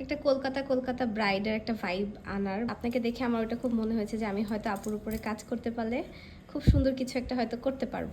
একটা কলকাতা কলকাতা ব্রাইডের একটা ভাইব আনার। আপনাকে দেখে আমার ওটা খুব মনে হয়েছে যে আমি হয়তো আপুর উপরে কাজ করতে পারলে খুব সুন্দর কিছু একটা হয়তো করতে পারব।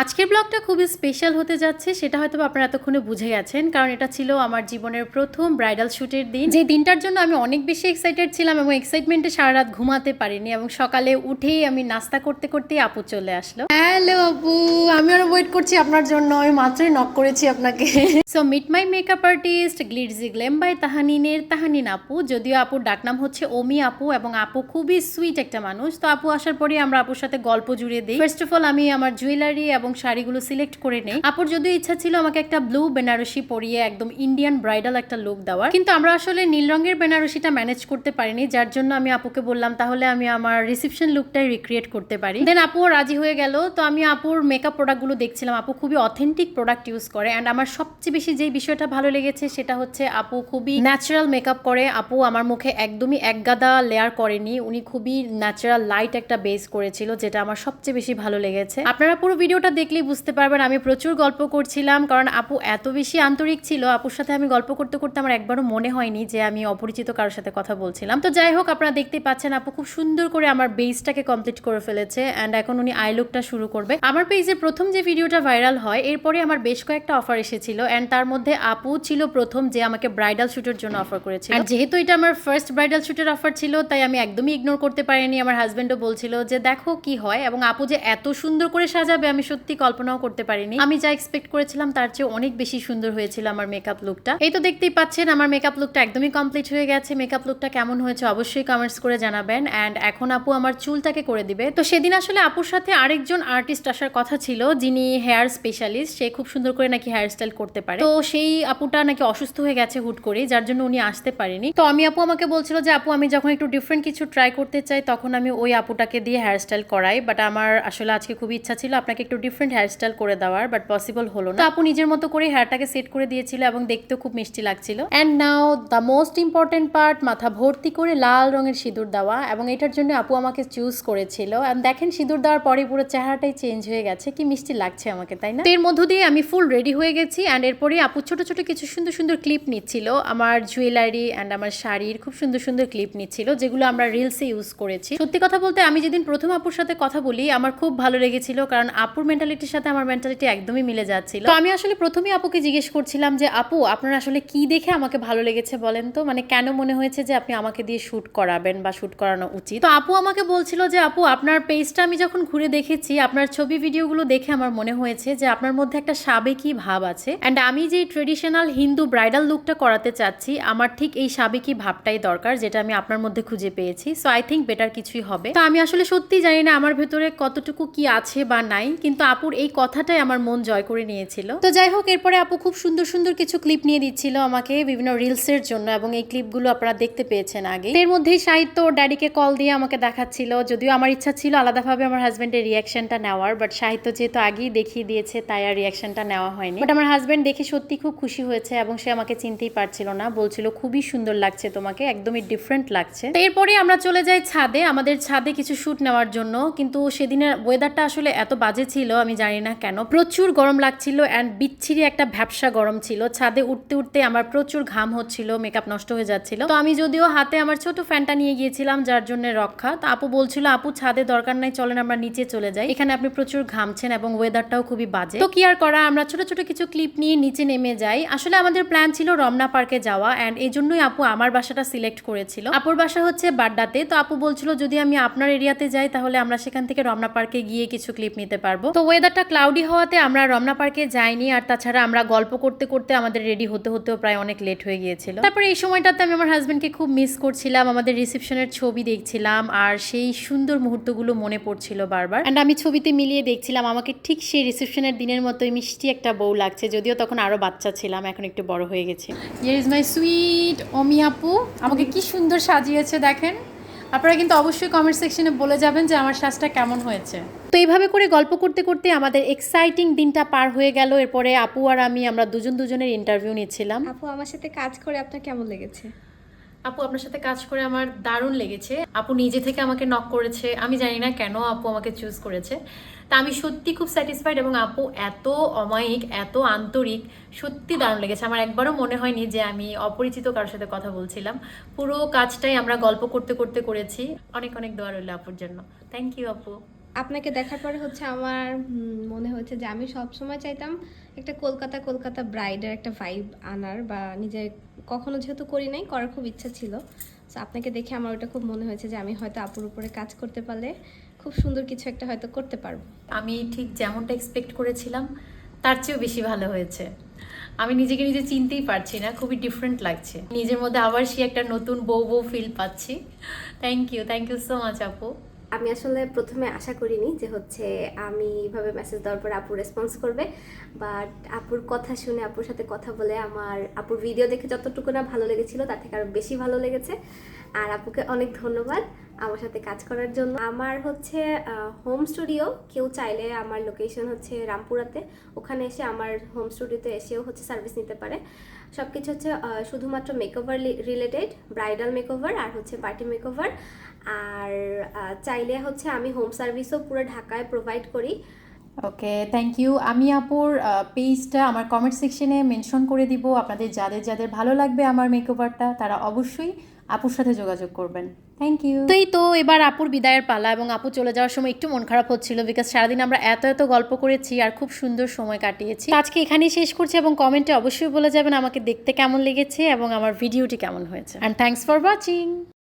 আজকের ব্লগটা খুবই স্পেশাল হতে যাচ্ছে সেটা হয়তো আপনারা এতক্ষণে বুঝে গেছেন কারণ এটা ছিল আমার জীবনের প্রথম ব্রাইডাল শ্যুটের দিন। যে দিনটার জন্য আমি অনেক বেশি এক্সাইটেড ছিলাম এবং এক্সাইটমেন্টে সারা রাত ঘুমাতে পারিনি এবং সকালে উঠেই আমি নাস্তা করতে করতেই আপু চলে আসলো। হ্যালো আপু। আমি আরও ওয়েট করছি আপনার জন্য আমি মাত্রই নক করেছি আপনাকে। So meet my makeup artist glitzy glam by তাহানিনের Tahanin আপু। যদিও আপুর ডাকনাম হচ্ছে ওমি আপু এবং আপু খুবই সুইট একটা মানুষ। তো আপু আসার পরে আমরা আপুর সাথে গল্প জুড়ে দিই। ফার্স্ট অফ অল আমি আমার জুয়েলারি এবং শাড়িগুলো সিলেক্ট করে নেই। আপুর যদিও ইচ্ছা ছিল আমাকে একটা ব্লু বেনারসি পরিয়ে একদম ইন্ডিয়ান ব্রাইডাল একটা লুক দেওয়ার, কিন্তু আমরা আসলে নীল রঙের বেনারসিটা ম্যানেজ করতে পারিনি, যার জন্য আমি আপুকে বললাম, তাহলে আমি আমার রিসেপশন লুকটাই রিক্রিয়েট করতে পারি। দেন আপুও রাজি হয়ে গেল, তো আমি আপুর মেকআপ প্রোডাক্টগুলো দেখছিলাম। আপু খুবই অথেন্টিক প্রোডাক্ট ইউজ করে অ্যান্ড আমার সবচেয়ে বেশি যে বিষয়টা ভালো লেগেছে সেটা হচ্ছে আপু খুবই ন্যাচারাল মেকআপ করে। আপু আমার মুখে একদমই একগাদা লেয়ার করেনি, উনি খুবই ন্যাচারাল লাইট একটা বেস করেছিল, যেটা আমার সবচেয়ে বেশি ভালো লেগেছে। আপনারা পুরো ভিডিওটা দেখলেই বুঝতে পারবেন, আমি প্রচুর গল্প করছিলাম। কারণ আপু এত বেশি আন্তরিক ছিল, আপুর সাথে আমি গল্প করতে করতে আমার একবারও মনে হয়নি যে আমি অপরিচিত কারোর সাথে কথা বলছিলাম। তো যাই হোক, আপনারা দেখতে পাচ্ছেন আপু খুব সুন্দর করে আমার বেসটাকে কমপ্লিট করে ফেলেছে অ্যান্ড এখন উনি আই লুকটা শুরু করবে। আমার পেজে প্রথম যে ভিডিওটা ভাইরাল হয়, এরপরে আমার বেশ কয়েকটা অফার এসেছিল অ্যান্ড তার মধ্যে আপু ছিল প্রথম যে আমাকে ব্রাইডাল শ্যুটের জন্য অফার করেছিল। আর যেহেতু এটা আমার ফার্স্ট ব্রাইডাল শ্যুটের অফার ছিল, তাই আমি একদমই ইগনোর করতে পারিনি। আমার হাজব্যান্ডও বলছিল যে, দেখো কি হয়? এবং আপু যে এত সুন্দর করে সাজাবে, আমি সত্যি কল্পনাও করতে পারিনি। আমি যা এক্সপেক্ট করেছিলাম তার চেয়ে অনেক বেশি সুন্দর হয়েছিল আমার মেকআপ লুকটা এই তো দেখতেই পাচ্ছেন, আমার মেকআপ লুকটা একদমই কমপ্লিট হয়ে গেছে। মেকআপ লুকটা কেমন হয়েছে অবশ্যই কমেন্টস করে জানাবেন। অ্যান্ড এখন আপু আমার চুলটাকে করে দিবে। তো সেদিন আসলে আপুর সাথে আরেকজন আর্টিস্ট আসার কথা ছিল, যিনি হেয়ার স্পেশালিস্ট সে খুব সুন্দর করে নাকি হেয়ার স্টাইল করতে পারে। তো সেই আপুটা নাকি অসুস্থ হয়ে গেছে হুট করে যার জন্য উনি আসতে পারেনি। তো আমি আপু আমাকে বলছিল যে, আপু, আমি যখন একটু ডিফারেন্ট কিছু ট্রাই করতে চাই, তখন আমি ওই আপুটাকে দিয়ে হেয়ার স্টাইল করাই। বাট আমার আসলে আজকে খুব ইচ্ছা ছিল আপনাকে একটু হেয়ার স্টাইল করে দেওয়ার বাট পসিবল হলো না। আপু নিজের মতো করে হেয়ারটাকে সেট করে দিয়েছিল এবং দেখতেও খুব মিষ্টি লাগছিল। And now the most important part মাথা ভর্তি করে লাল রঙের সিঁদুর দেওয়া এবং এটার জন্য আপু আমাকে চুজ করেছিল। অ্যান্ড দেখেন সিঁদুর দেওয়ার পরে পুরো চেহারাটাই চেঞ্জ হয়ে গেছে। কি মিষ্টি লাগছে আমাকে তাই না? এর মধ্য দিয়ে আমি ফুল রেডি হয়ে গেছি অ্যান্ড এরপরে আপু ছোট ছোট কিছু সুন্দর সুন্দর ক্লিপ নিচ্ছিল। আমার জুয়েলারি অ্যান্ড আমার শাড়ির খুব সুন্দর সুন্দর ক্লিপ নিচ্ছিল যেগুলো আমরা রিলসে ইউজ করেছি। সত্যি কথা বলতে আমি যেদিন প্রথম আপুর সাথে কথা বলি আমার খুব ভালো লেগেছিল কারণ আপুর মেন্টালিটির সাথে আমার মেন্টালিটি একদমই মিলে যাচ্ছিল। তো আমি আসলে প্রথমেই আপুকে জিজ্ঞেস করছিলাম যে, আপু, আপনার আসলে কি দেখে আমাকে ভালো লেগেছে বলেন তো? মানে কেন মনে হয়েছে যে আপনি আমাকে দিয়ে শুট করাবেন বা শুট করানো উচিত? তো আপু আমাকে বলছিল যে, আপু, আপনার পেজটা আমি যখন ঘুরে দেখেছি, আপনার ছবি ভিডিওগুলো দেখে আমার মনে হয়েছে যে আপনার মধ্যে একটা সাবেকি ভাব আছে। অ্যান্ড আমি যে ট্রেডিশনাল হিন্দু ব্রাইডাল লুকটা করাতে চাচ্ছি, আমার ঠিক এই সাবেকি ভাবটাই দরকার, যেটা আমি আপনার মধ্যে খুঁজে পেয়েছি। সো আই থিঙ্ক বেটার কিছুই হবে। তো আমি আসলে সত্যি জানি না আমার ভেতরে কতটুকু কি আছে বা নাই, কিন্তু আপুর এই কথাটাই আমার মন জয় করে নিয়েছিল। তো যাই হোক, এরপরে আপু খুব সুন্দর সুন্দর কিছু ক্লিপ নিয়ে দিচ্ছিল আমাকে বিভিন্ন রিলসের জন্য এবং এই ক্লিপগুলো আপনারা দেখতে পেয়েছেন আগে এর মধ্যেই সাহিত্য, ড্যাডিকে কল দিয়ে আমাকে দেখাচ্ছিল, যদিও আমার ইচ্ছা ছিল আলাদাভাবে আমার হাজব্যান্ডের রিয়াকশনটা নেওয়ার বাট সাহিত্য যেহেতু আগেই দেখিয়ে দিয়েছে, তাই আর রিয়াকশনটা নেওয়া হয়নি। বাট আমার হাজব্যান্ড দেখে সত্যি খুব খুশি হয়েছে এবং সে আমাকে চিনতেই পারছিল না, বলছিল খুবই সুন্দর লাগছে তোমাকে, একদমই ডিফারেন্ট লাগছে। তো এরপরে আমরা চলে যাই ছাদে, আমাদের ছাদে কিছু শুট নেওয়ার জন্য, কিন্তু সেদিনের ওয়েদারটা আসলে এত বাজে ছিল আমি জানি না কেন। প্রচুর গরম লাগছিল অ্যান্ড বিচ্ছিরি একটা ভ্যাবসা গরম ছিল। ছাদে উঠতে উঠতে আমার প্রচুর ঘাম হচ্ছিল মেকআপ নষ্ট হয়ে যাচ্ছিল। তো আমি যদিও হাতে আমার ছোট ফ্যানটা নিয়ে গিয়েছিলাম, যার জন্য রক্ষা। তো আপু বলছিল, আপু, ছাদে দরকার নাই, চলেন আমরা নিচে চলে যাই। এখানে আপনি প্রচুর ঘামছেন এবং ওয়েদারটাও খুবই বাজে। তো কি আর করা, আমরা ছোট ছোট কিছু ক্লিপ নিয়ে নিচে নেমে যাই। আসলে আমাদের প্ল্যান ছিল রমনা পার্কে যাওয়া অ্যান্ড এই জন্যই আপু আমার বাসাটা সিলেক্ট করেছিল। আপুর বাসা হচ্ছে বাড্ডাতে। তো আপু বলছিল, যদি আমি আপনার এরিয়াতে যাই, তাহলে আমরা সেখান থেকে রমনা পার্কে গিয়ে কিছু ক্লিপ নিতে পারব। তো ওয়েদারটা ক্লাউডি হওয়াতে আমরা রমনা পার্কে যাইনি। আর তাছাড়া আমরা গল্প করতে করতে আমাদের রেডি হতে হতেও প্রায় অনেক লেট হয়ে গিয়েছিল। তারপরে এই সময়টাতে আমি আমার হাজব্যান্ডকে খুব মিস করছিলাম। আমাদের রিসেপশনের ছবি দেখছিলাম। আর সেই সুন্দর মুহূর্তগুলো মনে পড়ছিল বারবার। অ্যান্ড আমি ছবিতে মিলিয়ে দেখছিলাম, আমাকে ঠিক সেই রিসেপশনের দিনের মতোই মিষ্টি একটা বউ লাগছে। যদিও তখন আরও বাচ্চা ছিলাম, এখন একটু বড় হয়ে গেছে। Here is my sweet Omi আপু আমাকে কি সুন্দর সাজিয়েছে দেখেন। আপনারা কিন্তু অবশ্যই কমেন্ট সেকশনে বলে যাবেন যে আমার শ্বাসটা কেমন হয়েছে। তো এইভাবে করে গল্প করতে করতে আমাদের এক্সাইটিং দিনটা পার হয়ে গেল। এরপরে আপু আর আমি আমরা দুজন দুজনের ইন্টারভিউ নিচ্ছিলাম। আপু, আমার সাথে কাজ করে আপনার কেমন লেগেছে? আপু আপনার সাথে কাজ করে আমার দারুণ লেগেছে। আপু নিজে থেকে আমাকে নক করেছে। আমি জানি না কেন আপু আমাকে চুজ করেছে। তা আমি সত্যি খুব স্যাটিসফাইড এবং আপু এত অমায়িক, এত আন্তরিক, সত্যি দারুণ লেগেছে। আমার একবারও মনে হয়নি যে আমি অপরিচিত কারোর সাথে কথা বলছিলাম। পুরো কাজটাই আমরা গল্প করতে করতে করেছি। অনেক অনেক দোয়া রইল আপুর জন্য। থ্যাংক ইউ আপু। আপনাকে দেখার পরে হচ্ছে আমার মনে হচ্ছে যে আমি সব সময় চাইতাম একটা কলকাতা কলকাতা ব্রাইডের একটা ভাইব আনার বা নিজে কখনো যেহেতু করি নাই, করার খুব ইচ্ছা ছিল। তো আপনাকে দেখে আমার ওটা খুব মনে হয়েছে যে আমি হয়তো আপুর উপরে কাজ করতে পারলে খুব সুন্দর কিছু একটা হয়তো করতে পারব। আমি ঠিক যেমনটা এক্সপেক্ট করেছিলাম, তার চেয়েও বেশি ভালো হয়েছে। আমি নিজেকে নিজে চিনতেই পারছি না, খুবই ডিফারেন্ট লাগছে। নিজের মধ্যে আবার সে একটা নতুন বউ বউ ফিল পাচ্ছি। Thank you thank you so much আপু। আমি আসলে প্রথমে আশা করিনি যে হচ্ছে আমি এইভাবে মেসেজ দেওয়ার পর আপু রেসপন্স করবে। বাট আপুর কথা শুনে, আপুর সাথে কথা বলে আমার, আপুর ভিডিও দেখে যতটুকু না ভালো লেগেছিল, তার থেকে আরও বেশি ভালো লেগেছে। আর আপুকে অনেক ধন্যবাদ। আমার সাথে কাজ করার জন্য। আমার হচ্ছে হোম স্টুডিও কেউ চাইলে আমার লোকেশন হচ্ছে রামপুরাতে। ওখানে এসে আমার হোম স্টুডিওতে এসেও হচ্ছে সার্ভিস নিতে পারে। সব কিছু হচ্ছে শুধুমাত্র মেকওভার রিলেটেড ব্রাইডাল মেকওভার আর হচ্ছে পার্টি মেকওভার আর চাইলে হচ্ছে আমি হোম সার্ভিসও পুরো ঢাকায় প্রোভাইড করি। ওকে থ্যাংক ইউ আমি আপুর পেজটা আমার কমেন্ট সেকশনে মেনশন করে দিব। আপনাদের যাদের যাদের ভালো লাগবে আমার মেকওভারটা তারা অবশ্যই আপুর সাথে যোগাযোগ করবেন। থ্যাংক ইউ তো এই তো এবার আপুর বিদায়ের পালা এবং আপু চলে যাওয়ার সময় একটু মন খারাপ হচ্ছিল বিকজ সারাদিন আমরা এত এত গল্প করেছি আর খুব সুন্দর সময় কাটিয়েছি। আজকে এখানেই শেষ করছি এবং কমেন্টে অবশ্যই বলে যাবেন আমাকে দেখতে কেমন লেগেছে এবং আমার ভিডিওটি কেমন হয়েছে। And thanks for watching